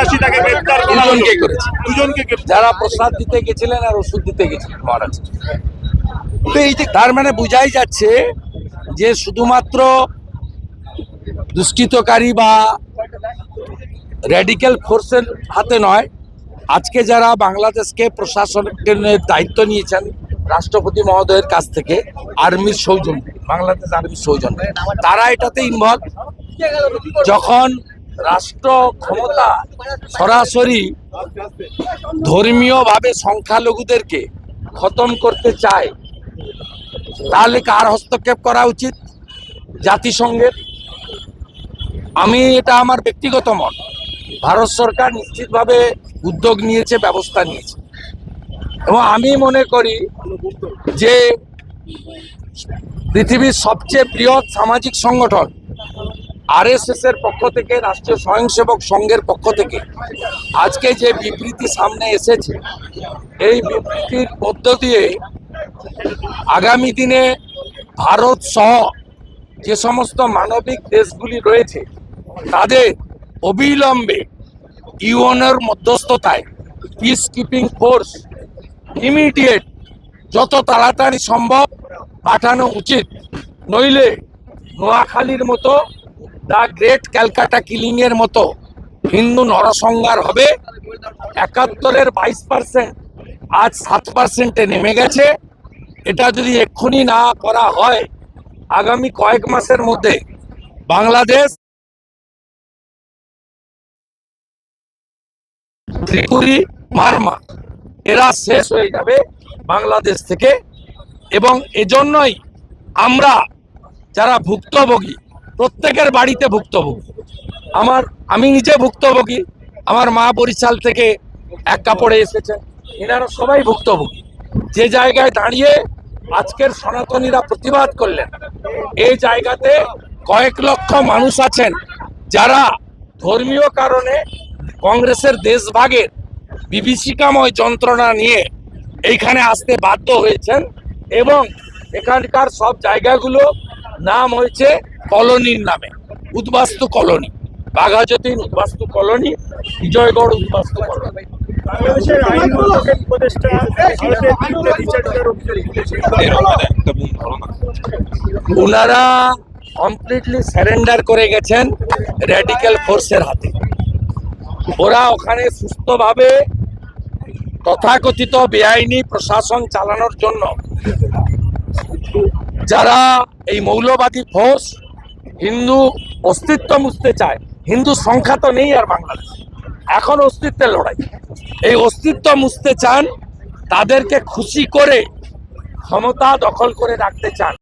তল্লাশি তাকে গ্রেফতার করা দুজনকে করেছে। দুজনকে যারা প্রসাদ দিতে গেছিলেন আর ওষুধ দিতে গেছিলেন মহারাজ তো এই যে তার মানে বোঝাই যাচ্ছে যে শুধুমাত্র দুষ্কৃতকারী বা র্যাডিক্যাল ফোর্সের হাতে নয় আজকে যারা বাংলাদেশকে প্রশাসনের দায়িত্ব নিয়েছেন রাষ্ট্রপতি মহোদয়ের কাছ থেকে আর্মির সৌজন্য বাংলাদেশ আর্মির সৌজন্য তারা এটাতে ইনভলভ যখন রাষ্ট্র ক্ষমতা সরাসরি ধর্মীয়ভাবে সংখ্যালঘুদেরকে খতম করতে চায়, তাহলে কার হস্তক্ষেপ করা উচিত জাতিসংঘের? আমি এটা আমার ব্যক্তিগত মত। ভারত সরকার নিশ্চিতভাবে উদ্যোগ নিয়েছে, ব্যবস্থা নিয়েছে। এবং আমি মনে করি যে পৃথিবীর সবচেয়ে বৃহৎ সামাজিক সংগঠন আরএসএস এর পক্ষ থেকে, রাষ্ট্রীয় স্বয়ংসেবক সংঘের পক্ষ থেকে আজকে যে বিবৃতি সামনে এসেছে, এই বিবৃতির মধ্য দিয়ে আগামী দিনে ভারত সহ যে সমস্ত মানবিক দেশগুলি রয়েছে, তাদের অবিলম্বে ইউএনের মধ্যস্থতায় পিস কিপিং ফোর্স ইমিডিয়েট যত তাড়াতাড়ি সম্ভব পাঠানো উচিত। নইলে নোয়াখালীর মতো দ্য গ্রেট ক্যালকাটা কিলিং এর মতো হিন্দু নরসংহার হবে। একাত্তরের বাইশ পার্সেন্ট, আজ সাত পার্সেন্টে নেমে গেছে। এটা যদি এক্ষুনি না করা হয়, আগামী কয়েক মাসের মধ্যে বাংলাদেশ, ত্রিপুরি, মারমা, এরা শেষ হয়ে যাবে বাংলাদেশ থেকে। এবং এজন্যই আমরা যারা ভুক্তভোগী প্রত্যেকের বাড়িতে ভুক্তভোগী আমার, আমি নিজে ভুক্তভোগী আমার মা বরিশাল থেকে এক কাপড়ে এসেছেন এনারা সবাই ভুক্তভোগী যে জায়গায় দাঁড়িয়ে আজকের সনাতনীরা প্রতিবাদ করলেন, এই জায়গাতে কয়েক লক্ষ মানুষ আছেন যারা ধর্মীয় কারণে কংগ্রেসের দেশভাগের বিভীষিকাময় যন্ত্রণা নিয়ে এইখানে আসতে বাধ্য হয়েছেন এবং এখানকার সব জায়গাগুলো নাম হয়েছে কলোনির নামে উদ্বাস্তু কলোনি বাঘাযতীন উদ্বাস্তু কলোনি বিজয়গড় উদ্বাস্তু কলোনি। ওনারা কমপ্লিটলি স্যারেন্ডার করে গেছেন র্যাডিক্যাল ফোর্সের হাতে। ওরা ওখানে সুস্থভাবে তথাকথিত বেআইনি প্রশাসন চালানোর জন্য যারা এই মৌলবাদী ফোর্স হিন্দু অস্তিত্ব মুছতে চায়, হিন্দু সংখ্যা তো নেই আর বাংলাদেশ। এখন অস্তিত্বের লড়াই। এই অস্তিত্ব মুছতে চান, তাদেরকে খুশি করে ক্ষমতা দখল করে রাখতে চান।